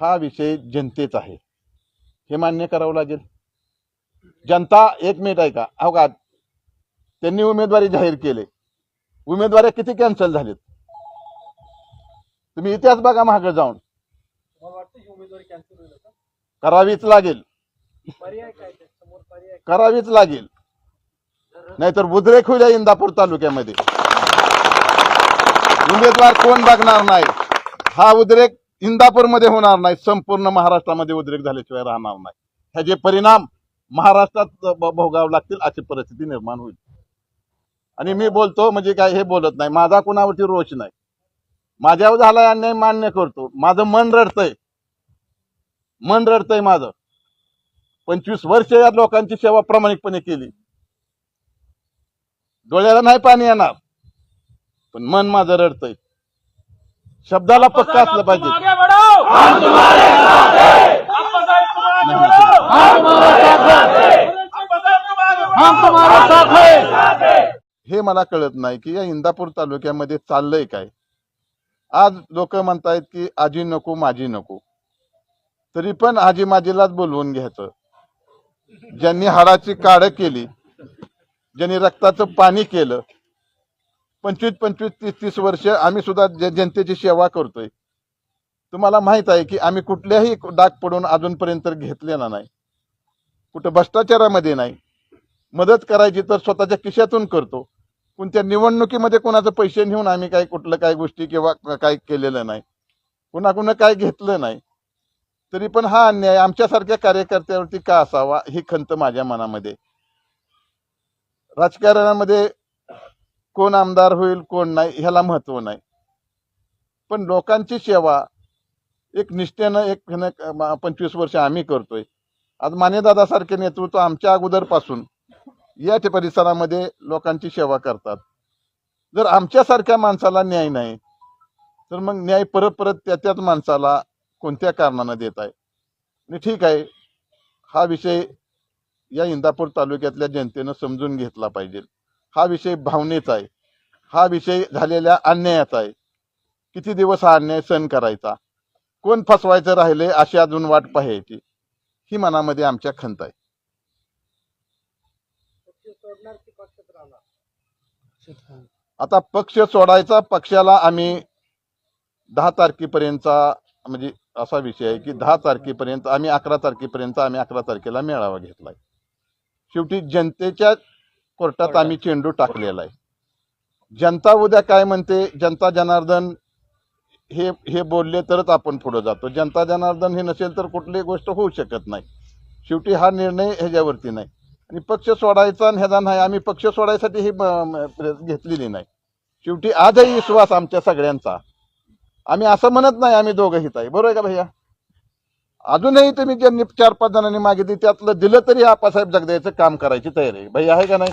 हा विषय जनतेचा आहे. हे मान्य करावं लागेल. जनता एक मिनिट आहे का? अहो का? त्यांनी उमेदवारी जाहीर केले. उमेदवारी किती कॅन्सल झालेत? तुम्ही इतिहास बघा मागे जाऊन. करावीच लागेल. करावीच लागेल. नाहीतर उद्रेक होईल इंदापूर तालुक्यामध्ये. उमेदवार कोण बघणार नाही? हा उद्रेक इंदापूरमध्ये होणार नाही संपूर्ण महाराष्ट्रामध्ये उद्रेक झाल्याशिवाय राहणार नाही. ह्याचे परिणाम महाराष्ट्रात भोगावे लागतील अशी परिस्थिती निर्माण होईल. आणि मी बोलतो म्हणजे काय हे बोलत नाही. माझा कुणावरती रोष नाही. माझ्यावर झालाय अन्याय मान्य करतो. माझं मन रडतंय. मन रडतंय माझं. पंचवीस वर्ष या लोकांची सेवा प्रामाणिकपणे केली. डोळ्याला नाही पाणी येणार. पण मन माझं रडतंय. शब्दाला पक्का असलं पाहिजे. आगे बढ़ो हम तुम्हारे साथ. हैं हैं हैं हे मला कळत नाही की या इंदापूर तालुक्यामध्ये चाललंय काय. आज लोक म्हणतायत की आजी नको माझी नको. तरी पण आजी माझीलाच बोलवून घ्यायचं. ज्यांनी हाडाची काढ केली ज्यांनी रक्ताचं पाणी केलं पंचवीस पंचवीस तीस तीस वर्ष आम्ही सुद्धा जनतेची सेवा करतोय. तुम्हाला माहीत आहे की आम्ही कुठल्याही डाग पडून अजूनपर्यंत घेतलेला नाही. कुठं भ्रष्टाचारामध्ये नाही. मदत करायची तर स्वतःच्या खिशातून करतो. कोणत्या निवडणुकीमध्ये कोणाचं पैसे नेऊन आम्ही काही कुठलं काही गोष्टी किंवा काही केलेलं नाही. कुणाकुणं काय घेतलं नाही. तरी पण हा अन्याय आमच्यासारख्या कार्यकर्त्यावरती का असावा ही खंत माझ्या मनामध्ये राजकारणामध्ये कोण आमदार होईल कोण नाही ह्याला महत्त्व नाही. पण लोकांची सेवा एक निष्ठेनं एक पंचवीस वर्ष आम्ही करतोय. आज मानेदादासारखे नेतृत्व आमच्या अगोदरपासून या ठे- परिसरामध्ये लोकांची सेवा करतात. जर आमच्यासारख्या माणसाला न्याय नाही तर मग न्याय परत परत त्या त्याच माणसाला कोणत्या कारणानं देत आहे? आणि ठीक आहे हा विषय या इंदापूर तालुक्यातल्या जनतेनं समजून घेतला पाहिजे. हा विषय भावनेचा आहे. हा विषय झालेल्या अन्यायाचा आहे. किती दिवस हा अन्याय सहन करायचा? कोण फसवायचं राहिले अशी अजून वाट पाहायची? ही मनामध्ये आमच्या खंत आहे. आता पक्ष सोडायचा पक्षाला आम्ही दहा तारखेपर्यंतचा म्हणजे असा विषय आहे की दहा तारखेपर्यंत आम्ही अकरा तारखेपर्यंत आम्ही अकरा तारखेला मेळावा घेतलाय. शेवटी जनतेच्या कोर्टात आम्ही चेंडू टाकलेला आहे. जनता उद्या काय म्हणते? जनता जनार्दन हे हे बोलले तरच आपण पुढे जातो. जनता जनार्दन हे नसेल तर कुठलीही गोष्ट होऊ शकत नाही. शेवटी हा निर्णय ह्याच्यावरती नाही. आणि पक्ष सोडायचा आणि ह्याचा नाही. आम्ही पक्ष सोडायसाठी ही घेतलेली नाही. शेवटी आजही विश्वास आमच्या सगळ्यांचा. आम्ही असं म्हणत नाही आम्ही दोघं हित आहे बरोबर आहे का भैया? अजूनही तुम्ही ज्यांनी चार पाच जणांनी मागितली त्यातलं दिलं तरी आपासाहेब जगदायचं काम करायची तयारी भाई भैया आहे का नाही?